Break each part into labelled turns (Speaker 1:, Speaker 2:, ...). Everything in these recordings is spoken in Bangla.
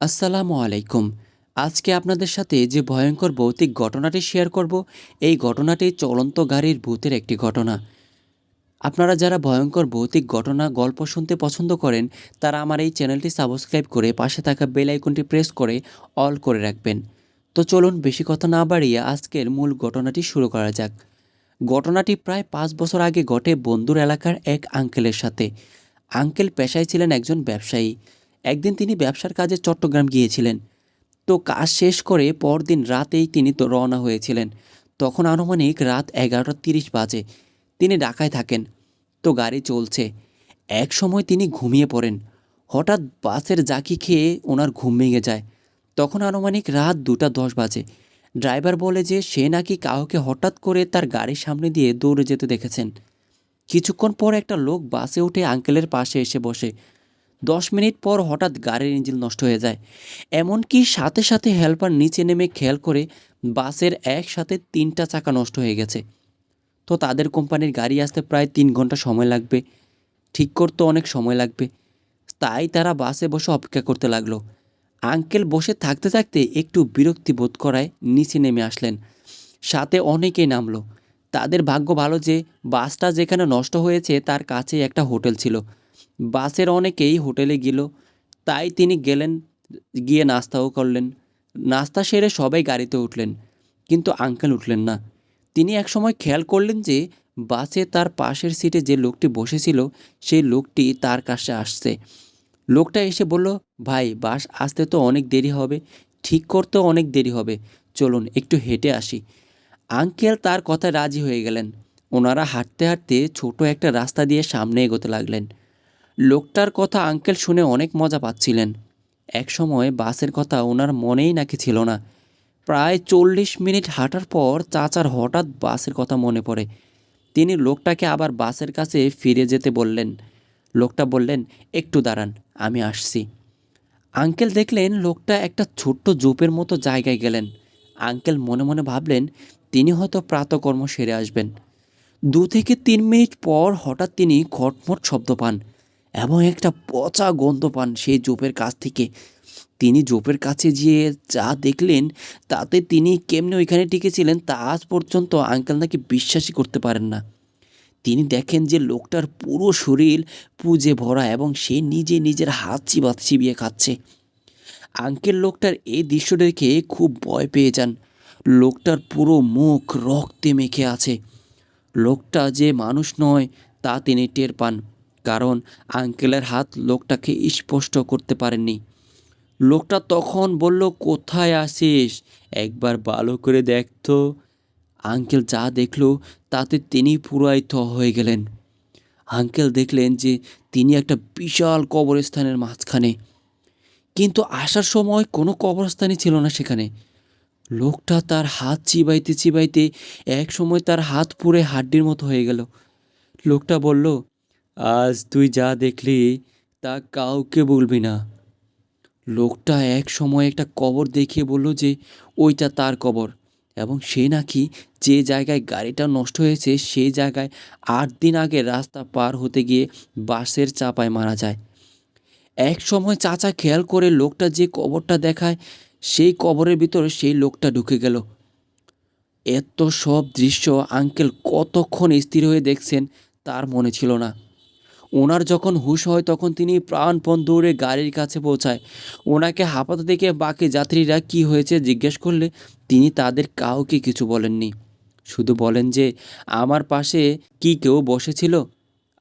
Speaker 1: আসসালামু আলাইকুম। আজকে আপনাদের সাথে যে ভয়ঙ্কর ভৌতিক ঘটনাটি শেয়ার করব, এই ঘটনাটি চলন্ত গাড়ির ভূতের একটি ঘটনা। আপনারা যারা ভয়ঙ্কর ভৌতিক ঘটনা গল্প শুনতে পছন্দ করেন, তারা আমার এই চ্যানেলটি সাবস্ক্রাইব করে পাশে থাকা বেল আইকনটি প্রেস করে অল করে রাখবেন। তো চলুন বেশি কথা না বাড়িয়ে আজকের মূল ঘটনাটি শুরু করা যাক। ঘটনাটি প্রায় পাঁচ বছর আগে ঘটে বন্ধুর এলাকার এক আঙ্কেলের সাথে। আঙ্কেল পেশায় ছিলেন একজন ব্যবসায়ী। একদিন তিনি ব্যবসার কাজে চট্টগ্রাম গিয়েছিলেন। তো কাজ শেষ করে পরদিন রাতেই তিনি তো রওনা হয়েছিলেন। তখন আনুমানিক রাত এগারোটা তিরিশ বাজে। তিনি ঢাকায় থাকেন। তো গাড়ি চলছে। এক সময় তিনি ঘুমিয়ে পড়েন। হঠাৎ বাসের জাকি খেয়ে ওনার ঘুম ভেঙে যায়। তখন আনুমানিক রাত দুটা দশ বাজে। ড্রাইভার বলে যে সে নাকি কাউকে হঠাৎ করে তার গাড়ির সামনে দিয়ে দৌড়ে যেতে দেখেছেন। কিছুক্ষণ পর একটা লোক বাসে উঠে আঙ্কেলের পাশে এসে বসে। দশ মিনিট পর হঠাৎ গাড়ির ইঞ্জিন নষ্ট হয়ে যায়। এমনকি সাথে সাথে হেল্পার নিচে নেমে খেয়াল করে বাসের একসাথে তিনটা চাকা নষ্ট হয়ে গেছে। তো তাদের কোম্পানির গাড়ি আসতে প্রায় তিন ঘণ্টা সময় লাগবে। ঠিক করতে অনেক সময় লাগবে। তাই তারা বাসে বসে অপেক্ষা করতে লাগল। আঙ্কেল বসে থাকতে থাকতে একটু বিরক্তি বোধ করায় নিচে নেমে আসলেন। সাথে অনেকেই নামলো। তাদের ভাগ্য ভালো যে বাসটা যেখানে নষ্ট হয়েছে তার কাছেই একটা হোটেল ছিল। বাসের অনেকেই হোটেলে গেল, তাই তিনি গেলেন, গিয়ে নাস্তাও করলেন। নাস্তা সেরে সবাই গাড়িতে উঠলেন, কিন্তু আঙ্কেল উঠলেন না। তিনি একসময় খেয়াল করলেন যে, বাসে তার পাশের সিটে যে লোকটি বসেছিল, সেই লোকটি তার কাছে আসছে। লোকটা এসে বলল, ভাই, বাস আসতে তো অনেক দেরি হবে, ঠিক করতেও অনেক দেরি হবে, চলুন একটু হেঁটে আসি। আঙ্কেল তার কথায় রাজি হয়ে গেলেন। ওনারা হাঁটতে হাঁটতে ছোট একটা রাস্তা দিয়ে সামনে এগোতে লাগলেন। লোকটার কথা আঙ্কেল শুনে অনেক মজা পাচ্ছিলেন। এক সময় বাসের কথা ওনার মনেই নাকি ছিল না। প্রায় চল্লিশ মিনিট হাঁটার পর চাচার হঠাৎ বাসের কথা মনে পড়ে। তিনি লোকটাকে আবার বাসের কাছে ফিরে যেতে বললেন। লোকটা বললেন, একটু দাঁড়ান, আমি আসছি। আঙ্কেল দেখলেন লোকটা একটা ছোট্ট জোপের মতো জায়গায় গেলেন। আঙ্কেল মনে মনে ভাবলেন, তিনি হয়তো প্রাতকর্ম সেরে আসবেন। দু থেকে তিন মিনিট পর হঠাৎ তিনি খটমট শব্দ পান। এবং একটা পচা গন্ধ পান সেই জোপের কাছ থেকে। তিনি জোপের কাছে গিয়ে যা দেখলেন, তাতে তিনি কেমনে ওইখানে টিকেছিলেন তা আজ পর্যন্ত আঙ্কেল নাকি বিশ্বাসই করতে পারেন না। তিনি দেখেন যে লোকটার পুরো শরীর পুজে ভরা এবং সে নিজে নিজের হাত চিবা চিবিয়ে খাচ্ছে। আঙ্কেল লোকটার এই দৃশ্য দেখে খুব ভয় পেয়ে যান। লোকটার পুরো মুখ রক্তে মেখে আছে। লোকটা যে মানুষ নয়, তা তিনি টের পান। কারণ আঙ্কেলের হাত লোকটাকে স্পষ্ট করতে পারেননি। লোকটা তখন বলল, কোথায় আসিস একবার ভালো করে দেখতো আঙ্কেল যা দেখল, তাতে তিনি পুরাই থ হয়ে গেলেন। আঙ্কেল দেখলেন যে তিনি একটা বিশাল কবরস্থানের মাঝখানে। কিন্তু আসার সময় কোনো কবরস্থানই ছিল না সেখানে। লোকটা তার হাত চিবাইতে চিবাইতে এক সময় তার হাত পুড়ে হাড্ডির মতো হয়ে গেল। লোকটা বলল আজ তুই যা দেখলি, তা কাউকে বলবি না। লোকটা এক সময় একটা কবর দেখিয়ে বলল যে, ওইটা তার কবর। এবং সে নাকি যে জায়গায় গাড়িটা নষ্ট হয়েছে সেই জায়গায় আট দিন আগে রাস্তা পার হতে গিয়ে বাসের চাপায় মারা যায়। এক সময় চাচা খেয়াল করে লোকটা যে কবরটা দেখায়, সেই কবরের ভিতরে সেই লোকটা ঢুকে গেল। এত সব দৃশ্য আঙ্কেল কতক্ষণ স্থির হয়ে দেখছেন, তার মনে ছিল না। ওনার যখন হুশ হয়, তখন তিনি প্রাণপণ দৌড়ে গাড়ির কাছে পৌঁছায়। ওনাকে হাঁপাতে দেখে বাকি যাত্রীরা কি হয়েছে জিজ্ঞেস করলে, তিনি তাদের কাউকে কিছু বলেননি। শুধু বলেন যে, আমার পাশে কি কেউ বসেছিল?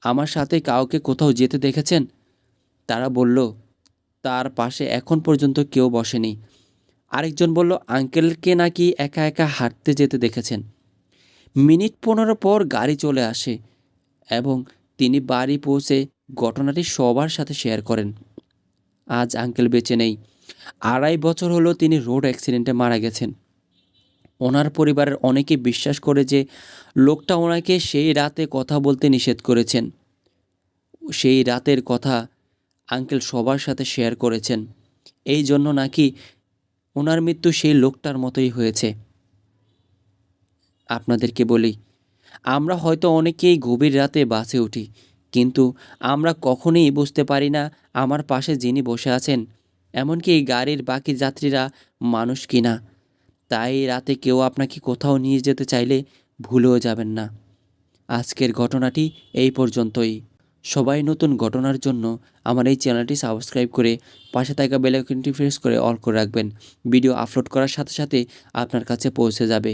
Speaker 1: আমার সাথে কাউকে কোথাও যেতে দেখেছেন? তারা বলল, তার পাশে এখন পর্যন্ত কেউ বসেনি। আরেকজন বলল, আঙ্কেলকে নাকি একা একা হাঁটতে যেতে দেখেছেন? মিনিট পনেরো পর গাড়ি চলে আসে এবং তিনি বাড়ি পৌঁছে ঘটনাটি সবার সাথে শেয়ার করেন। আজ আঙ্কেল বেঁচে নেই। আড়াই বছর হলো তিনি রোড অ্যাক্সিডেন্টে মারা গেছেন। ওনার পরিবারের অনেকে বিশ্বাস করে যে লোকটা ওনাকে সেই রাতে কথা বলতে নিষেধ করেছেন। সেই রাতের কথা আঙ্কেল সবার সাথে শেয়ার করেছেন। এই জন্য নাকি ওনার মৃত্যু সেই লোকটার মতোই হয়েছে। আপনাদেরকে বলি আমরা হয়তো অনেকেই গভীর রাতে বাসে উঠি, কিন্তু আমরা কখনোই বুঝতে পারি না আমার পাশে যিনি বসে আছেন, এমনকি গাড়ির বাকি যাত্রীরা মানুষ কিনা তাই রাতে কেউ আপনাকে কোথাও নিয়ে যেতে চাইলে ভুলেও যাবেন না। আজকের ঘটনাটি এই পর্যন্তই। সবাই নতুন ঘটনার জন্য আমার এই চ্যানেলটি সাবস্ক্রাইব করে পাশে থাকা বেল আইকনটি প্রেস করে অল করে রাখবেন। ভিডিও আপলোড করার সাথে সাথে আপনার কাছে পৌঁছে যাবে।